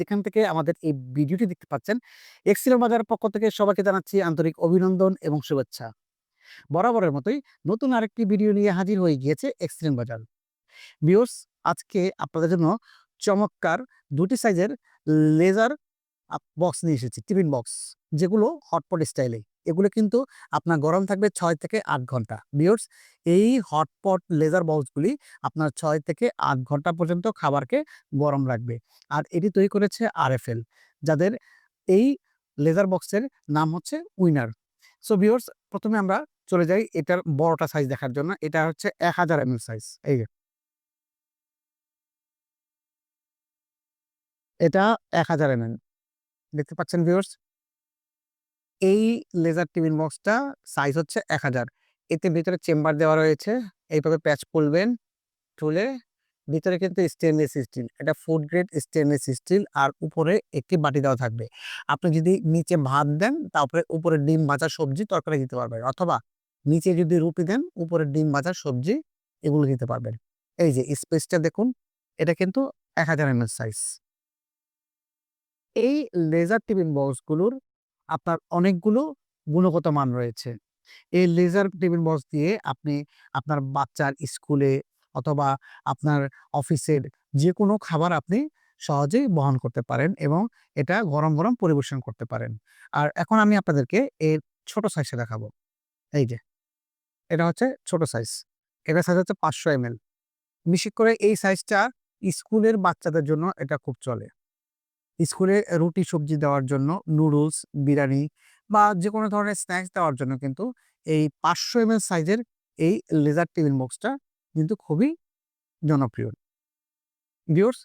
যেখান থেকে আমাদের এই ভিডিওটি দেখতে পাচ্ছেন এক্সিলেন বাজারের পক্ষ থেকে সবাইকে জানাচ্ছি আন্তরিক অভিনন্দন এবং শুভেচ্ছা। বরাবরের মতোই নতুন আরেকটি ভিডিও নিয়ে হাজির হয়ে গিয়েছে এক্সিলেন বাজার। ভিউয়ার্স, আজকে আপনাদের জন্য চমৎকার দুটি সাইজের লেজার বক্স নিয়ে এসেছি, টিফিন বক্স, যেগুলো হটপট স্টাইলে। এগুলো কিন্তু আপনার গরম থাকবে ছয় থেকে আট ঘণ্টা। বিয়র্স এই হটপট লেজার বক্সগুলি আপনার ছয় থেকে আট ঘণ্টা পর্যন্ত খাবারকে গরম রাখবে। আর এটি তৈরি করেছে আরএফএল যাদের এই লেজার বক্সের নাম হচ্ছে উইনার সো বিয়র্স প্রথমে আমরা চলে যাই এটার বড়টা সাইজ দেখার জন্য। এটা হচ্ছে এক হাজার এম সাইজ এই এটা এক হাজার এম দেখতে পাচ্ছেন ভিউয়ার্স এই লেজার টিফিন বক্সটা সাইজ হচ্ছে এক হাজার। এতে ভিতরে চেম্বার দেওয়া রয়েছে, এইভাবে প্যাচ খুলবেন তুলে ভিতরে কিন্তু স্টেনলেস স্টিল এটা ফুড গ্রেড স্টেনলেস স্টিল আর উপরে একটি বাটি দেওয়া থাকবে। আপনি যদি নিচে ভাত দেন, তারপরে উপরে ডিম ভাজা সবজি তরকারি দিতে পারবেন অথবা নিচে যদি রুটি দেন, উপরে ডিম ভাজা সবজি এগুলো দিতে পারবেন। এই যে স্পেসটা দেখুন, এটা কিন্তু এক হাজার এম সাইজ এই লেজার টিফিন বক্সগুলোর আপনার অনেকগুলো গুণগত মান রয়েছে। এই লেজার টিফিন বক্স দিয়ে আপনি আপনার বাচ্চার স্কুলে অথবা আপনার অফিসের যে কোনো খাবার আপনি সহজেই বহন করতে পারেন এবং এটা গরম গরম পরিবেশন করতে পারেন। আর এখন আমি আপনাদেরকে এর ছোট সাইজে দেখাবো। এই যে, এটা হচ্ছে ছোট সাইজ এটা সাইজ হচ্ছে পাঁচশো এম বিশেষ করে এই সাইজটা স্কুলের বাচ্চাদের জন্য এটা খুব চলে। স্কুলে রুটি সবজি দেওয়ার জন্য, নুডলস, বিরিয়ানি বা যে কোনো ধরনের স্ন্যাক্স দেওয়ার জন্য কিন্তু এই পাঁচশো এম সাইজের এই লেজার টেবিল বক্সটা কিন্তু খুবই জনপ্রিয়। ভিউর্স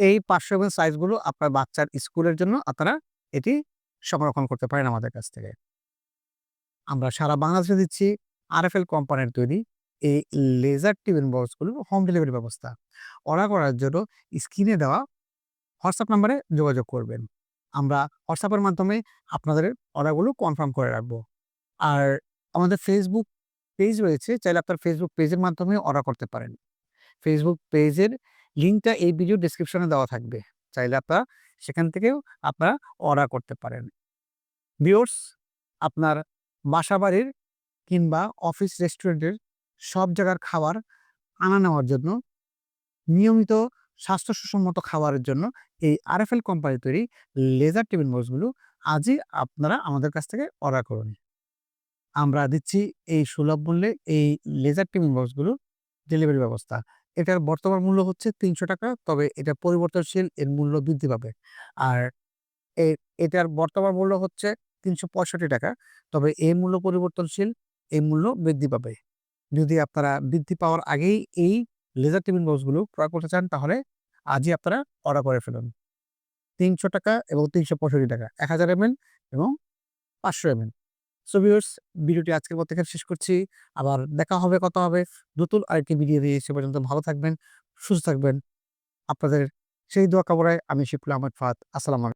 এই পাঁচশো এম সাইজগুলো আপনার বাচ্চার স্কুলের জন্য আপনারা এটি সংরক্ষণ করতে পারেন আমাদের কাছ থেকে। আমরা সারা বাংলাদেশে দিচ্ছি আরএফএল কোম্পানির তৈরি এই লেজার টিফিন বক্সগুলো হোম ডেলিভারি ব্যবস্থা। অর্ডার করার জন্য স্ক্রিনে দেওয়া হোয়াটসঅ্যাপ নাম্বারে যোগাযোগ করবেন। আমরা হোয়াটসঅ্যাপের মাধ্যমে আপনাদের অর্ডারগুলো কনফার্ম করে রাখব। আর আমাদের ফেসবুক পেজ রয়েছে, চাইলে আপনার ফেসবুক পেজের মাধ্যমে অর্ডার করতে পারেন। ফেসবুক পেজের লিঙ্কটা এই ভিডিও ডিসক্রিপশনে দেওয়া থাকবে। চাইলে আপনারা সেখান থেকেও আপনারা অর্ডার করতে পারেন। ভিওর্স আপনার বাসা বাড়ির কিংবা অফিস রেস্টুরেন্টের সব জায়গার খাবার আনা নেওয়ার জন্য নিয়মিত স্বাস্থ্য সুসম্মত খাবারের জন্য এই আরএফএল কোম্পানি তৈরি লেজার টেবিল বক্সগুলো আজই আপনারা আমাদের কাছ থেকে অর্ডার করুন। আমরা দিচ্ছি এই সুলভ মূল্যে এই লেজার টেবিল বক্সগুলো ডেলিভারি ব্যবস্থা। এটার বর্তমান মূল্য হচ্ছে তিনশো টাকা, তবে এটা পরিবর্তনশীল এর মূল্য বৃদ্ধি পাবে। আর এটার বর্তমান মূল্য হচ্ছে তিনশো পঁয়ষট্টি টাকা, তবে এই মূল্য পরিবর্তনশীল এই মূল্য বৃদ্ধি পাবে। যদি আপনারা বৃদ্ধি পাওয়ার আগেই এই লেজার টেবিল বক্সগুলো ক্রয় করতে চান, তাহলে আজই আপনারা অর্ডার করে ফেলুন। তিনশো টাকা এবং তিনশো পঁয়ষট্টি টাকা, এক হাজার এমএল এবং পাঁচশো এমএল সো ভিউর্স ভিডিওটি আজকের মধ্যে এখানে শেষ করছি। আবার দেখা হবে, কথা হবে। নতুন আরেকটি ভিডিও দিয়ে সে পর্যন্ত ভালো থাকবেন, সুস্থ থাকবেন। আপনাদের সেই দোয়া কামড়ায় আমি শিবুল আহমদ ফাত আসসালাম